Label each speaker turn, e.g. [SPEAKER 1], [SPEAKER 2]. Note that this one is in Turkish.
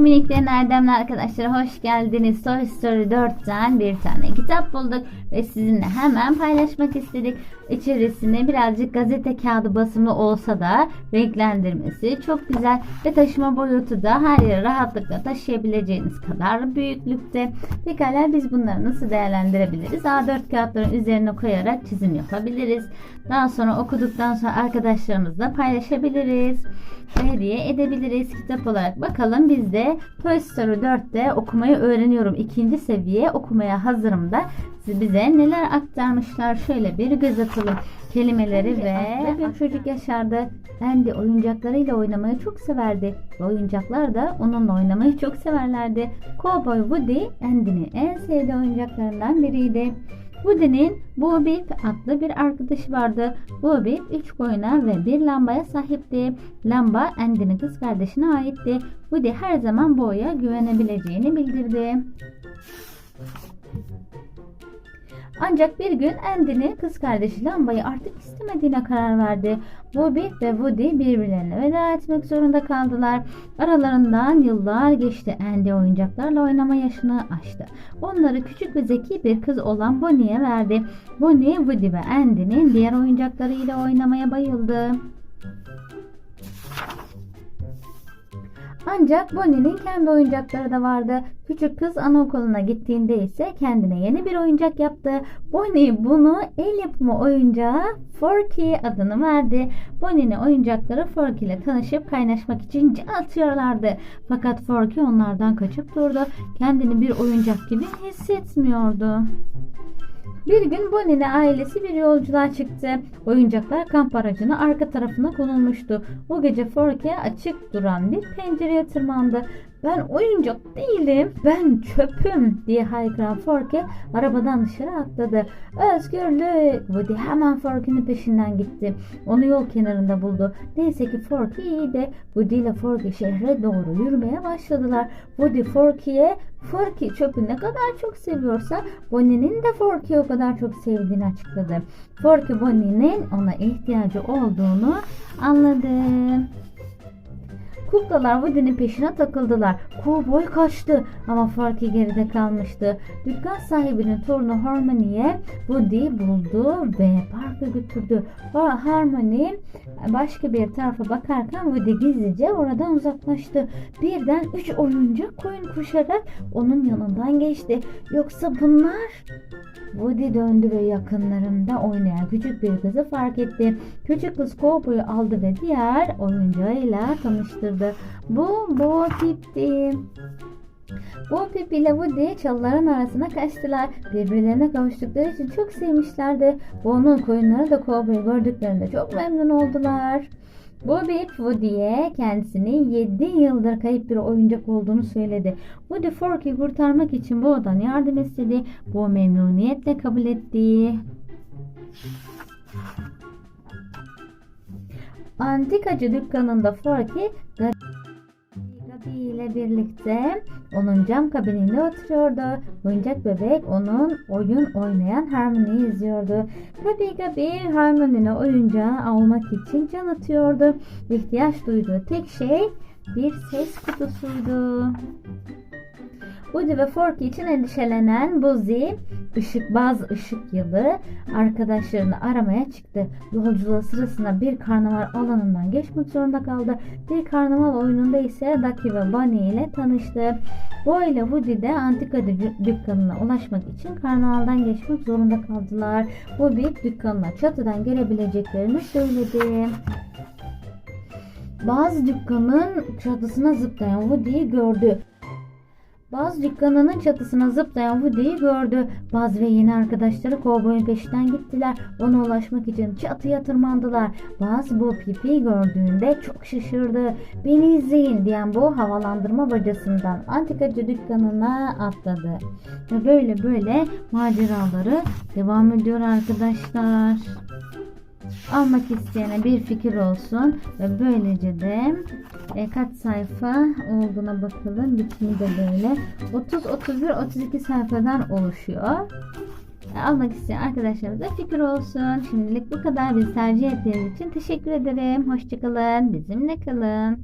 [SPEAKER 1] Miniklerin Erdemli arkadaşlar hoş geldiniz. Toy Story 4'ten bir tane kitap bulduk ve sizinle hemen paylaşmak istedik. İçerisine birazcık gazete kağıdı basımı olsa da renklendirmesi çok güzel ve taşıma boyutu da her yere rahatlıkla taşıyabileceğiniz kadar büyüklükte. Pekala biz bunları nasıl değerlendirebiliriz? A4 kağıtların üzerine koyarak çizim yapabiliriz. Daha sonra okuduktan sonra arkadaşlarımızla paylaşabiliriz hediye edebiliriz kitap olarak. Bakalım biz de Toy Story 4'te okumayı öğreniyorum. ikinci seviye okumaya hazırım da bize neler aktarmışlar şöyle bir göz atalım. Kelimeleri ve bir çocuk yaşardı. Andy oyuncaklarıyla oynamayı çok severdi. Ve oyuncaklar da onunla oynamayı çok severlerdi. Cowboy Woody Andy'nin en sevdiği oyuncaklarından biriydi. Woody'nin Bobby adlı bir arkadaşı vardı. Bobby üç koyuna ve bir lambaya sahipti. Lamba Andy'nin kız kardeşine aitti. Woody her zaman Bo'ya güvenebileceğini bildirdi. Ancak bir gün Andy'nin kız kardeşi Lamba'yı artık istemediğine karar verdi. Bobby ve Woody birbirlerine veda etmek zorunda kaldılar. Aralarından yıllar geçti. Andy oyuncaklarla oynama yaşını aştı. Onları küçük ve zeki bir kız olan Bonnie'ye verdi. Bonnie, Woody ve Andy'nin diğer oyuncaklarıyla oynamaya bayıldı. Ancak Bonnie'nin kendi oyuncakları da vardı. Küçük kız anaokuluna gittiğinde ise kendine yeni bir oyuncak yaptı. Bonnie bunu el yapımı oyuncağı Forky adını verdi. Bonnie'nin oyuncakları Forky ile tanışıp kaynaşmak için can atıyorlardı. Fakat Forky onlardan kaçıp durdu. Kendini bir oyuncak gibi hissetmiyordu. Bir gün Bonnie'nin ailesi bir yolculuğa çıktı. Oyuncaklar kamp aracının arka tarafına konulmuştu. O gece Forky'e açık duran bir pencereye tırmandı. Ben oyuncak değilim, ben çöpüm diye haykıran Forky arabadan dışarı atladı. Özgürlük! Woody hemen Forky'nin peşinden gitti. Onu yol kenarında buldu. Neyse ki Forky iyiydi. Woody ile Forky şehre doğru yürümeye başladılar. Woody Forky'ye Forky çöpü ne kadar çok seviyorsa Bonnie'nin de Forky'yi o kadar çok sevdiğini açıkladı. Forky Bonnie'nin ona ihtiyacı olduğunu anladı. Kuklalar Woody'nin peşine takıldılar. Kovboy kaçtı ama Forky geride kalmıştı. Dükkan sahibinin torunu Harmony'ye Woody buldu ve parka götürdü. Harmony başka bir tarafa bakarken Woody gizlice oradan uzaklaştı. Birden üç oyuncak koyun koşarak onun yanından geçti. Yoksa bunlar... Woody döndü ve yakınlarında oynayan küçük bir kızı fark etti. Küçük kız kovboyu aldı ve diğer oyuncağıyla tanıştırdı. Bu Bo Pip'ti. Bo Pip ile Woody çalıların arasına kaçtılar. Birbirlerine kavuştukları için çok sevmişlerdi. Bo'nun koyunları da kovboyu gördüklerinde çok memnun oldular. Bobby Woody'ye kendisinin 7 yıldır kayıp bir oyuncak olduğunu söyledi. Woody Forky'yi kurtarmak için Bo'dan yardım istedi. Bo memnuniyetle kabul etti. Antikacı dükkanında Forky Gabi ile birlikte onun cam kabininde oturuyordu. Oyuncak bebek onun oyun oynayan Harmony'yi izliyordu. Gabi Gabi Harmony'nin oyuncağı almak için can atıyordu. İhtiyaç duyduğu tek şey bir ses kutusuydu. Woody ve Forky için endişelenen Buzzy, ışık baz ışık yılı arkadaşlarını aramaya çıktı. Yolculuğu sırasında bir karnaval alanından geçmek zorunda kaldı. Bir karnaval oyununda ise Ducky ve Bunny ile tanıştı. Bo ile Woody de antika dükkanına ulaşmak için karnavaldan geçmek zorunda kaldılar. Bobby dükkanına çatıdan gelebileceklerini söyledi. Bazı dükkanın çatısına zıplayan Woody'yi gördü. Baz dükkanının çatısına zıplayan Woody'yi gördü. Baz ve yeni arkadaşları kovboyun peşinden gittiler. Ona ulaşmak için çatıya tırmandılar. Baz bu pipi gördüğünde çok şaşırdı. Beni izleyin diyen bu havalandırma bacasından antikacı dükkanına atladı. Ve böyle böyle maceraları devam ediyor arkadaşlar almak isteyene bir fikir olsun ve böylece de e, kaç sayfa olduğuna bakalım. Bitimi de böyle 30, 31, 32 sayfadan oluşuyor. E, almak isteyen arkadaşlarımıza fikir olsun. Şimdilik bu kadar. Bizi tercih ettiğiniz için teşekkür ederim. Hoşçakalın. Bizimle kalın.